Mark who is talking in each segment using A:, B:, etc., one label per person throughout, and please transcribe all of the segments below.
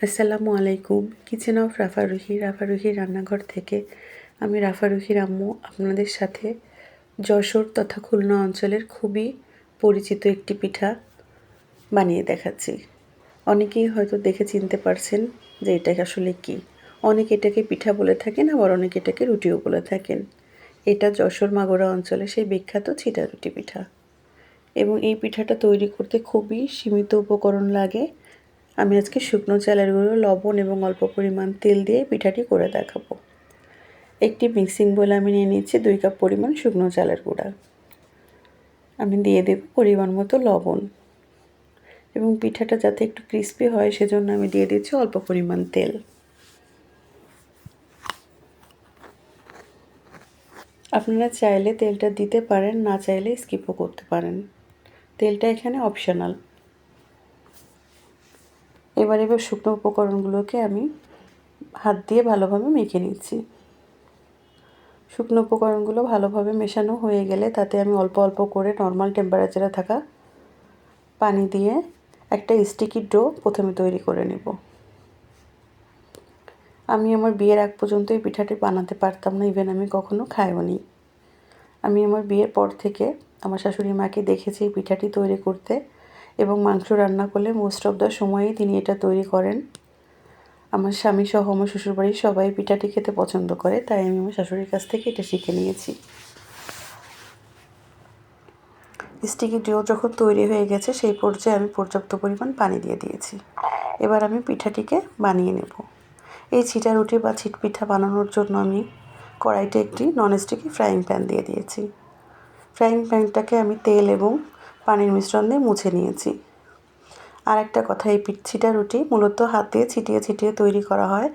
A: আসসালামু আলাইকুম। Kitchen of রাফারুহি রাফারুহি রান্নাঘর থেকে আমি রাফারুহির আম্মু আপনাদের সাথে যশোর তথা খুলনা অঞ্চলের খুবই পরিচিত একটি পিঠা বানিয়ে দেখাচ্ছি। অনেকেই হয়তো দেখে চিনতে পারছেন যে এটা আসলে কি। অনেকে এটাকে পিঠা বলে থাকেন, আবার অনেকে এটাকে রুটিও বলে থাকেন। এটা যশোর মাগুরা অঞ্চলে সেই বিখ্যাত ছিটা রুটি পিঠা। এবং এই পিঠাটা তৈরি করতে খুবই সীমিত উপকরণ লাগে। আমি আজকে শুকনো চালের গুঁড়ো, লবণ এবং অল্প পরিমাণ তেল দিয়ে পিঠাটি করে দেখাবো। একটি মিক্সিং বলে আমি নিয়ে নিচ্ছি দুই কাপ পরিমাণ শুকনো চালের গুঁড়া। আমি দিয়ে দেব পরিমাণ মতো লবণ। এবং পিঠাটা যাতে একটু ক্রিস্পি হয়, সেজন্য আমি দিয়ে দিচ্ছি অল্প পরিমাণ তেল। আপনারা চাইলে তেলটা দিতে পারেন, না চাইলে স্কিপও করতে পারেন। তেলটা এখানে অপশনাল এবার এবার শুকনো উপকরণগুলোকে আমি হাত দিয়ে ভালোভাবে মেখে নিচ্ছি। শুকনো উপকরণগুলো ভালোভাবে মেশানো হয়ে গেলে তাতে আমি অল্প অল্প করে নর্মাল টেম্পারেচারে থাকা পানি দিয়ে একটা স্টিকি ডো প্রথমে তৈরি করে নেব। আমি আমার বিয়ের আগ পর্যন্ত এই পিঠাটি বানাতে পারতাম না ইভেন আমি কখনো খাইও নি। আমি আমার বিয়ের পর থেকে আমার শাশুড়ি মাকে দেখেছি এই পিঠাটি তৈরি করতে। এবং মাংস রান্না করলে মোস্ট অফ দ্য সময়ই তিনি এটা তৈরি করেন। আমার স্বামী সহ আমার শ্বশুরবাড়ির সবাই পিঠাটি খেতে পছন্দ করে, তাই আমি আমার শাশুড়ির কাছ থেকে এটা শিখে নিয়েছি। স্টিকি ডিও যখন তৈরি হয়ে গেছে, সেই পর্যায়ে আমি পর্যাপ্ত পরিমাণ পানি দিয়ে দিয়েছি। এবার আমি পিঠাটিকে বানিয়ে নেব। এই ছিটা রুটি বা ছিট পিঠা বানানোর জন্য আমি কড়াইতে একটি ননস্টিকি ফ্রাইং প্যান দিয়ে দিয়েছি। ফ্রাইং প্যানটাকে আমি তেল এবং পানির মিশ্রণ দিয়ে মুছে নিয়েছি। আর একটা কথা, এই পিচ্ছিটা রুটি মূলত হাতে ছিটিয়ে ছিটিয়ে তৈরি করা হয়।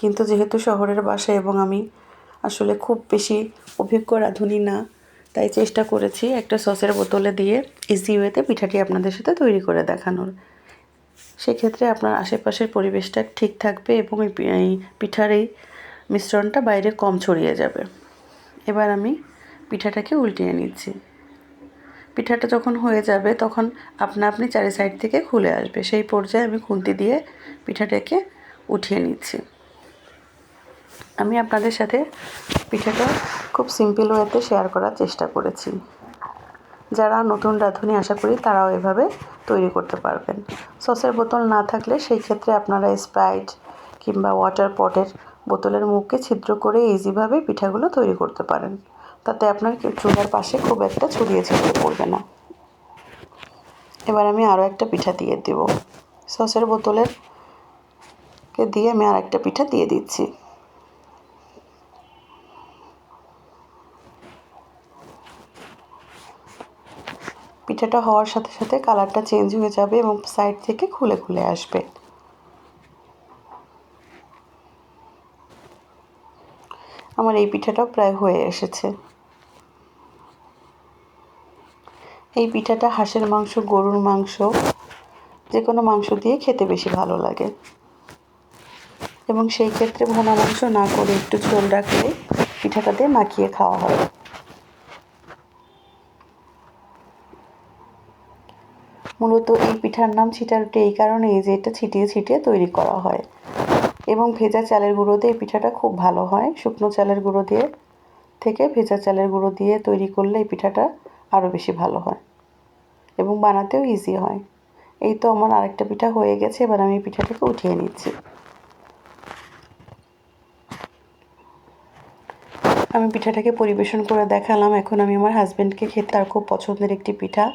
A: কিন্তু যেহেতু শহরের বাসা এবং আমি আসলে খুব বেশি অভিজ্ঞ রাঁধুনি না, তাই চেষ্টা করেছি একটা সসের বোতলে দিয়ে ইজি ওয়েতে পিঠাটি আপনাদের সাথে তৈরি করে দেখানোর। সেক্ষেত্রে আপনার আশেপাশের পরিবেশটা ঠিক থাকবে এবং এই পিঠার এই মিশ্রণটা বাইরে কম ছড়িয়ে যাবে। এবার আমি পিঠাটাকে উল্টিয়ে নিচ্ছি। পিঠাটা যখন হয়ে যাবে, তখন আপনা আপনি চারি সাইড থেকে খুলে আসবে। সেই পর্যায়ে আমি খুন্তি দিয়ে পিঠাটাকে উঠিয়ে নিচ্ছি। আমি আপনাদের সাথে পিঠাটা খুব সিম্পল ওয়েতে শেয়ার করার চেষ্টা করেছি। যারা নতুন রাঁধুনি, আশা করি তারাও এভাবে তৈরি করতে পারবেন। সসের বোতল না থাকলে সেই ক্ষেত্রে আপনারা স্প্রাইট কিংবা ওয়াটার পটের বোতলের মুখকে ছিদ্র করে ইজিভাবে পিঠাগুলো তৈরি করতে পারেন। তাতে আপনার চুলার পাশে খুব একটা ছড়িয়ে ছিটিয়ে পড়বে না। এবার আমি আরও একটা পিঠা দিয়ে দেব। সসের বোতলের কে দিয়ে আমি আর একটা পিঠা দিয়ে দিচ্ছি। পিঠাটা হওয়ার সাথে সাথে কালারটা চেঞ্জ হয়ে যাবে এবং সাইড থেকে খুলে খুলে আসবে। আমার এই পিঠাটাও প্রায় হয়ে এসেছে। এই পিঠাটা হাঁসের মাংস, গরুর মাংস যে কোনো মাংস দিয়ে খেতে বেশি ভালো লাগে। এবং সেই ক্ষেত্রে ভোনা মাংস না করে একটু ঝোল রাখলে পিঠাটা দিয়ে মাখিয়ে খাওয়া হয়। মূলত এই পিঠার নাম ছিটারুটি এই কারণেই যে এটা ছিটিয়ে ছিটিয়ে তৈরি করা হয়। এবং ভেজা চালের গুঁড়ো দিয়ে পিঠাটা খুব ভালো হয়। শুকনো চালের গুঁড়ো দিয়ে থেকে ভেজা চালের গুঁড়ো দিয়ে তৈরি করলে এই পিঠাটা আরও বেশি ভালো হয় এবং বানাতেও ইজি হয়। এই তো আমার আরেকটা পিঠা হয়ে গেছে, এবার আমি পিঠাটাকে উঠিয়ে নিচ্ছি। আমি পিঠাটাকে পরিবেশন করে দেখালাম। এখন আমি আমার হাজব্যান্ডকে খেতে, তার খুব পছন্দের একটি পিঠা।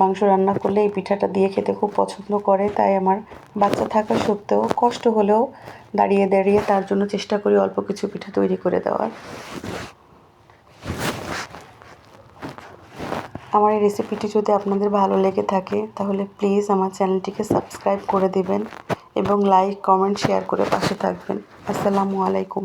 A: মাংস রান্না করলে এই পিঠাটা দিয়ে খেতে খুব পছন্দ করে, তাই আমার বাচ্চা থাকা সত্ত্বেও কষ্ট হলেও দাঁড়িয়ে দাঁড়িয়ে তার জন্য চেষ্টা করি অল্প কিছু পিঠা তৈরি করে দেওয়ার। আমার এই রেসিপিটি যদি আপনাদের ভালো লেগে থাকে, তাহলে প্লিজ আমার চ্যানেলটিকে সাবস্ক্রাইব করে দেবেন এবং লাইক কমেন্ট শেয়ার করে পাশে থাকবেন। আসসালামু আলাইকুম।